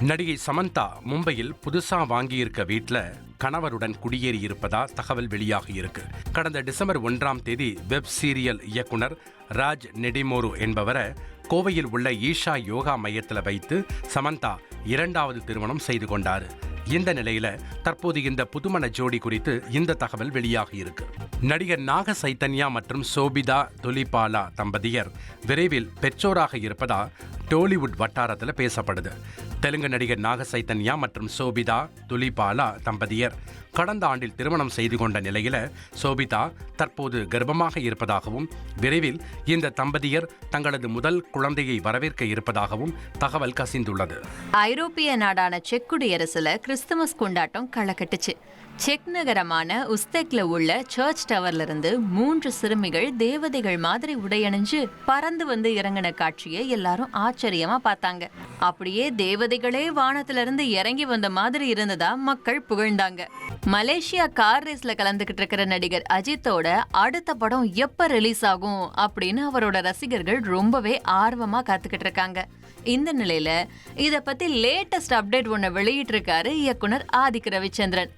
நடிகை சமந்தா மும்பையில் புதுசா வாங்கியிருக்க வீட்ல கணவருடன் குடியேறி இருப்பதா தகவல் வெளியாகி இருக்கு. கடந்த டிசம்பர் ஒன்றாம் தேதி வெப் சீரியல் இயக்குனர் ராஜ் நெடிமோரு என்பவரை கோவையில் உள்ள ஈஷா யோகா மையத்தில் வைத்து சமந்தா இரண்டாவது திருமணம் செய்து கொண்டார். இந்த நிலையில தற்போது இந்த புதுமண ஜோடி குறித்து இந்த தகவல் வெளியாகி இருக்கு. நடிகர் நாக சைத்தன்யா மற்றும் சோபிதா தொலிபாலா தம்பதியர் விரைவில் பெற்றோராக இருப்பதா டோலிவுட் வட்டாரத்தில் பேசப்படுது. தெலுங்கு நடிகர் நாக சைத்தன்யா மற்றும் சோபிதா துலிபாலா தம்பதியர் கடந்த ஆண்டில் திருமணம் செய்து கொண்ட நிலையில் சோபிதா தற்போது கர்ப்பமாக இருப்பதாகவும் விரைவில் இந்த தம்பதியர் தங்களது முதல் குழந்தையை வரவேற்க இருப்பதாகவும் தகவல் கசிந்துள்ளது. ஐரோப்பிய நாடான செக் குடியரசுல கிறிஸ்துமஸ் கொண்டாட்டம் களக்கட்டுச்சு. செக் நகரமான உஸ்தெக்ல உள்ள சர்ச் டவர்ல இருந்து மூன்று சிறுமிகள் தேவதைகள் மாதிரி உடையணிஞ்சு பறந்து வந்து இறங்கின காட்சியை எல்லாரும் ஆச்சரியமா பார்த்தாங்க. அப்படியே தேவதைகளே வானத்துல இருந்து இறங்கி வந்த மாதிரி இருந்ததா மக்கள் புகழ்ந்தாங்க. மலேசியா கார் ரேஸ்ல கலந்துகிட்டு இருக்கிற நடிகர் அஜித்தோட அடுத்த படம் எப்ப ரிலீஸ் ஆகும் அப்படின்னு அவரோட ரசிகர்கள் ரொம்பவே ஆர்வமா காத்துக்கிட்டு இருக்காங்க. இந்த நிலையில இத பத்தி லேட்டஸ்ட் அப்டேட் ஒன்னு வெளியிட்டு இருக்காரு இயக்குனர் ஆதிக் ரவிச்சந்திரன்.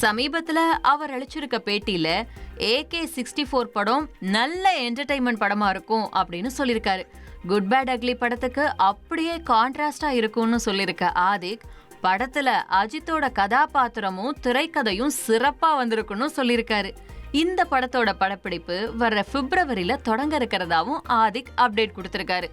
சமீபத்துல அவர் அளிச்சிருக்க பேட்டியில ஏகே சிக்ஸ்டி ஃபோர் படம் நல்ல என்டர்டைன்மெண்ட் படமா இருக்கும் அப்படின்னு சொல்லியிருக்காரு. குட் பேட் அக்லி படத்துக்கு அப்படியே கான்ட்ராஸ்டா இருக்கும்னு சொல்லியிருக்க ஆதிக் படத்துல அஜித்தோட கதாபாத்திரமும் திரைக்கதையும் சிறப்பா வந்திருக்குன்னு சொல்லியிருக்காரு. இந்த படத்தோட படப்பிடிப்பு வர்ற பிப்ரவரியில தொடங்க இருக்கிறதாவும் ஆதிக் அப்டேட் கொடுத்திருக்காரு.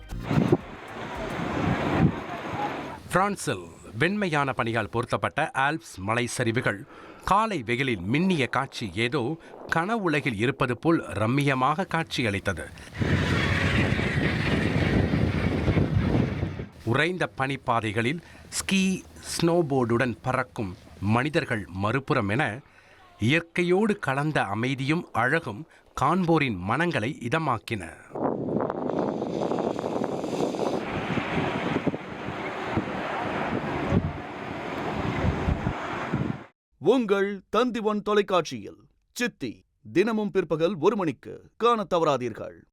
பிரான்சில் வெண்மையான பனியால் பொருத்தப்பட்ட ஆல்ப்ஸ் மலை சரிவுகள் காலை வெயிலில் மின்னிய காட்சி ஏதோ கனவுலகில் இருப்பது போல் ரம்மியமாக காட்சியளித்தது. உறைந்த பனிப்பாதைகளில் ஸ்கீ ஸ்னோபோர்டுடன் பறக்கும் மனிதர்கள் மறுபுறம் என இயற்கையோடு கலந்த அமைதியும் அழகும் காண்போரின் மனங்களை இதமாக்கின. உங்கள் தந்திவன் தொலைக்காட்சியில் சித்தி தினமும் பிற்பகல் ஒரு மணிக்கு காணத் தவறாதீர்கள்.